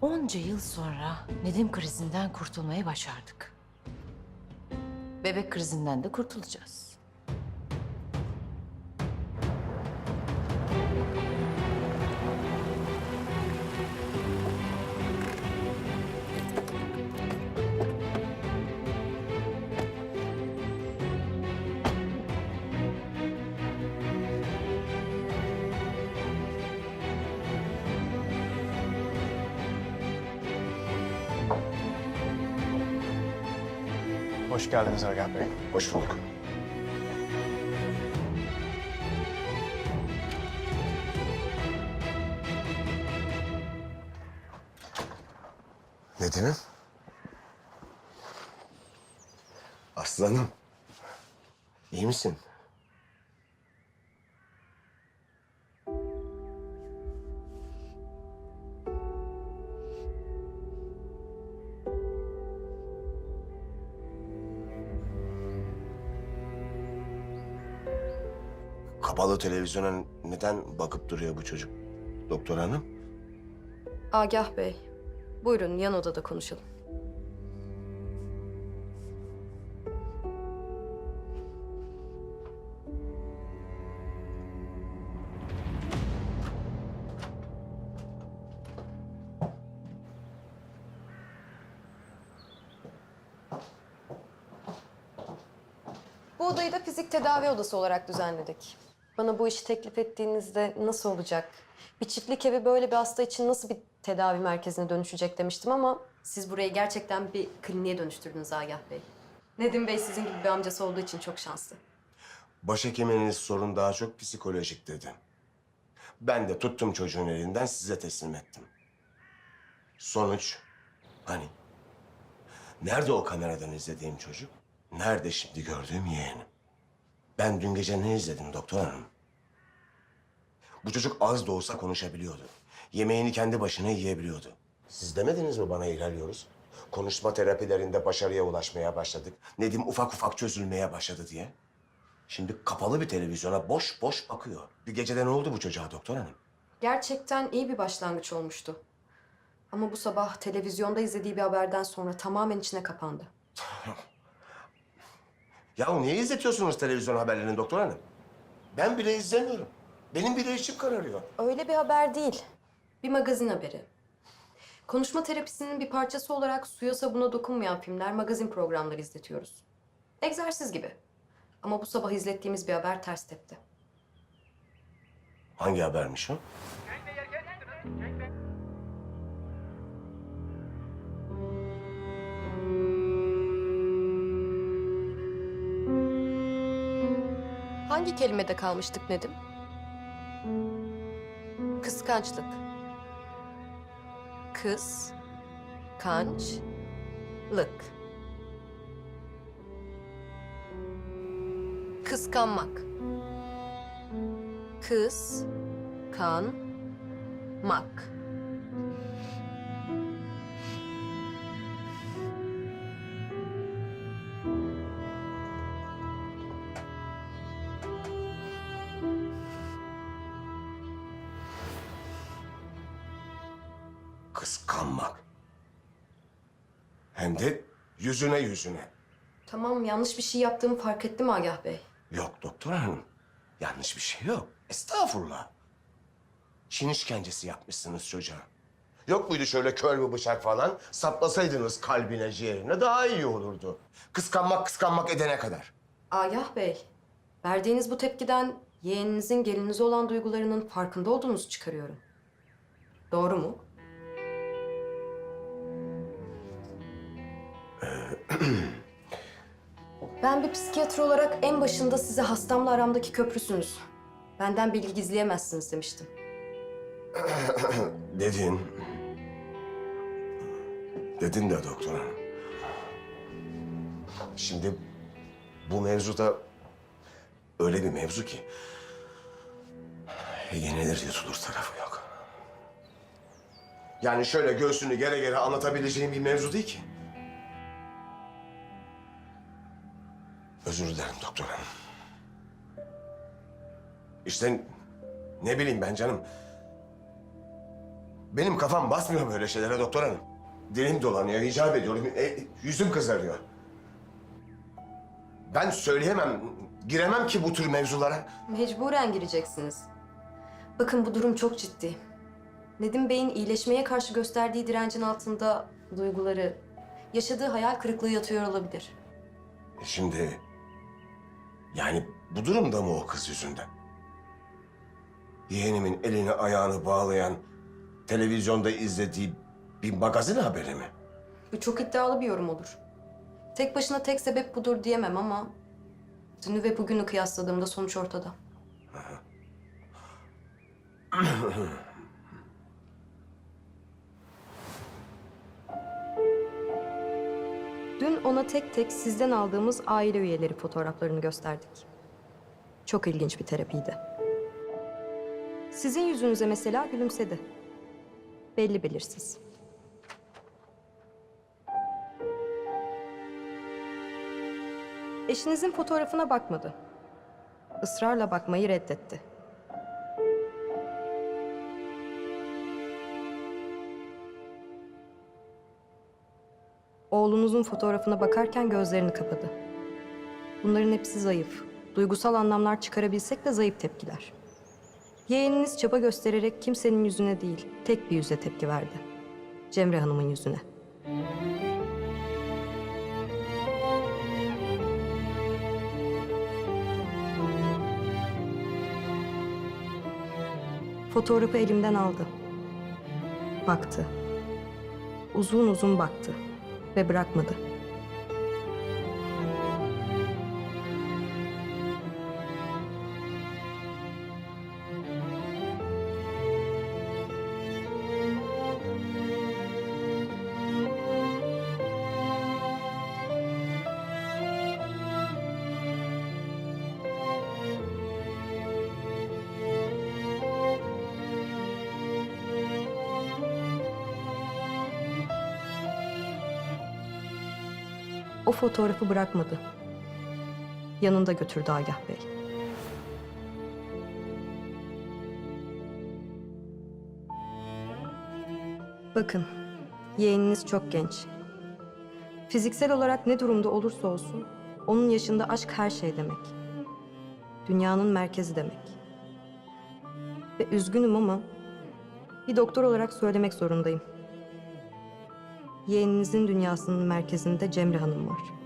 Onca yıl sonra Nedim krizinden kurtulmayı başardık. Bebek krizinden de kurtulacağız. Hoş geldiniz Agah Bey. Hoş bulduk. Nedim'im. Aslanım. İyi misin? Kapalı televizyona neden bakıp duruyor bu çocuk? Doktor hanım. Agah Bey, buyurun yan odada konuşalım. Bu odayı da fizik tedavi odası olarak düzenledik. Bana bu işi teklif ettiğinizde nasıl olacak? Bir çiftlik evi böyle bir hasta için nasıl bir tedavi merkezine dönüşecek demiştim ama... Siz burayı gerçekten bir kliniğe dönüştürdünüz Agah Bey. Nedim Bey sizin gibi bir amcası olduğu için çok şanslı. Başhekiminiz sorun daha çok psikolojik dedi. Ben de tuttum çocuğun elinden size teslim ettim. Sonuç hani? Nerede o kameradan izlediğim çocuk? Nerede şimdi gördüğüm yeğenim? Ben dün gece ne izledim doktor hanım? Bu çocuk az da olsa konuşabiliyordu. Yemeğini kendi başına yiyebiliyordu. Siz demediniz mi bana ilerliyoruz? Konuşma terapilerinde başarıya ulaşmaya başladık. Nedim ufak ufak çözülmeye başladı diye. Şimdi kapalı bir televizyona boş boş bakıyor. Bir gecede ne oldu bu çocuğa doktor hanım? Gerçekten iyi bir başlangıç olmuştu. Ama bu sabah televizyonda izlediği bir haberden sonra tamamen içine kapandı. Ya niye izletiyorsunuz televizyon haberlerini doktor hanım? Ben bile izlemiyorum. Benim bile içim kararıyor. Öyle bir haber değil. Bir magazin haberi. Konuşma terapisinin bir parçası olarak suya sabuna dokunmayan filmler, magazin programları izletiyoruz. Egzersiz gibi. Ama bu sabah izlettiğimiz bir haber ters tepti. Hangi habermiş o? Hangi kelimede kalmıştık Nedim? Kıskançlık. Kız, kanç, lık. Kıskanmak. Kız, kan, mak. Kıskanmak. Hem de yüzüne yüzüne. Tamam yanlış bir şey yaptığımı fark ettim Agah Bey. Yok doktor hanım. Yanlış bir şey yok. Estağfurullah. Çin işkencesi yapmışsınız çocuğa. Yok muydu şöyle kör bir bıçak falan? Saplasaydınız kalbine, ciğerine daha iyi olurdu. Kıskanmak kıskanmak edene kadar. Agah Bey, verdiğiniz bu tepkiden yeğeninizin gelinize olan duygularının farkında olduğunuzu çıkarıyorum. Doğru mu? ben bir psikiyatr olarak en başında size hastamla aramdaki köprüsünüz. Benden bilgi gizleyemezsiniz demiştim. Dedin. Dedin de doktor. Şimdi bu mevzuda öyle bir mevzu ki yenilir yutulur tarafı yok. Yani şöyle göğsünü gere gere anlatabileceğim bir mevzu değil ki. Özür dilerim doktor hanım. İşte ne bileyim ben canım. Benim kafam basmıyor böyle şeylere doktor hanım. Dilim dolanıyor, icap ediyorum. E, yüzüm kızarıyor. Ben söyleyemem, giremem ki bu tür mevzulara. Mecburen gireceksiniz. Bakın bu durum çok ciddi. Nedim Bey'in iyileşmeye karşı gösterdiği direncin altında duyguları, yaşadığı hayal kırıklığı yatıyor olabilir. E Şimdi yani bu durumda mı o kız yüzünden? Yeğenimin elini ayağını bağlayan, televizyonda izlediği bir magazin haberi mi? Bu çok iddialı bir yorum olur. Tek başına tek sebep budur diyemem ama... ...dünü ve bugünü kıyasladığımda sonuç ortada. Dün ona tek tek sizden aldığımız aile üyeleri fotoğraflarını gösterdik. Çok ilginç bir terapiydi. Sizin yüzünüze mesela gülümsedi. Belli belirsiz. Eşinizin fotoğrafına bakmadı. Israrla bakmayı reddetti. Oğlunuzun fotoğrafına bakarken gözlerini kapadı. Bunların hepsi zayıf. Duygusal anlamlar çıkarabilsek de zayıf tepkiler. Yeğeniniz çaba göstererek kimsenin yüzüne değil, tek bir yüze tepki verdi. Cemre Hanım'ın yüzüne. Fotoğrafı elimden aldı. Baktı. Uzun uzun baktı ve bırakmadı. O fotoğrafı bırakmadı. Yanında götürdü Agah Bey. Bakın, yeğeniniz çok genç. Fiziksel olarak ne durumda olursa olsun, onun yaşında aşk her şey demek. Dünyanın merkezi demek. Ve üzgünüm ama bir doktor olarak söylemek zorundayım. Yeğeninizin dünyasının merkezinde Cemre Hanım var.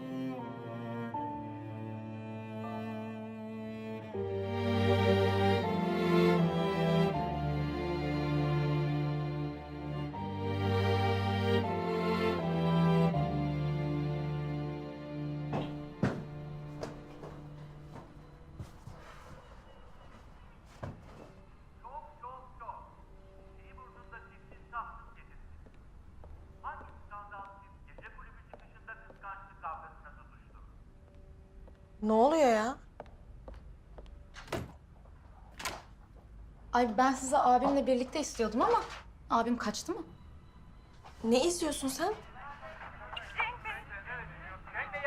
Ne oluyor ya? Ay ben sizi abimle birlikte istiyordum ama abim kaçtı mı? Ne izliyorsun sen?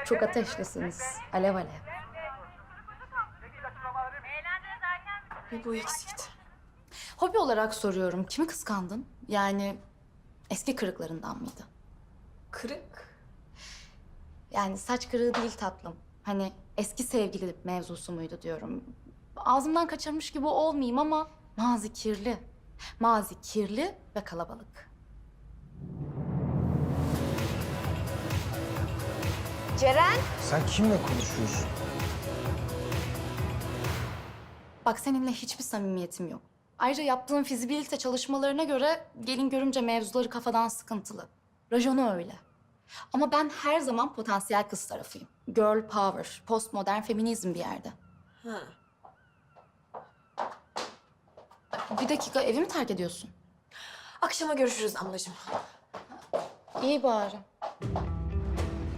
Çok ateşlisiniz. Alev alev. Bir bu eksikti. Hobi olarak soruyorum. Kimi kıskandın? Yani eski kırıklarından mıydı? Kırık. Yani saç kırığı değil tatlım. Hani eski sevgili mevzusu muydu diyorum. Ağzımdan kaçırmış gibi olmayayım ama mazi kirli. Mazi kirli ve kalabalık. Sen kimle konuşuyorsun? Bak seninle hiçbir samimiyetim yok. Ayrıca yaptığın fizibilite çalışmalarına göre gelin görümce mevzuları kafadan sıkıntılı. Rajonu öyle. Ama ben her zaman potansiyel kız tarafıyım. Girl power, postmodern feminizm bir yerde. Ha. Bir dakika evi mi terk ediyorsun? Akşama görüşürüz ablacığım. İyi bari.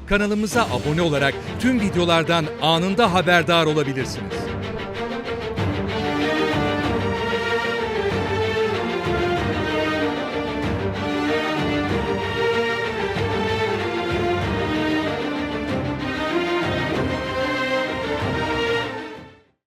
Kanalımıza abone olarak tüm videolardan anında haberdar olabilirsiniz.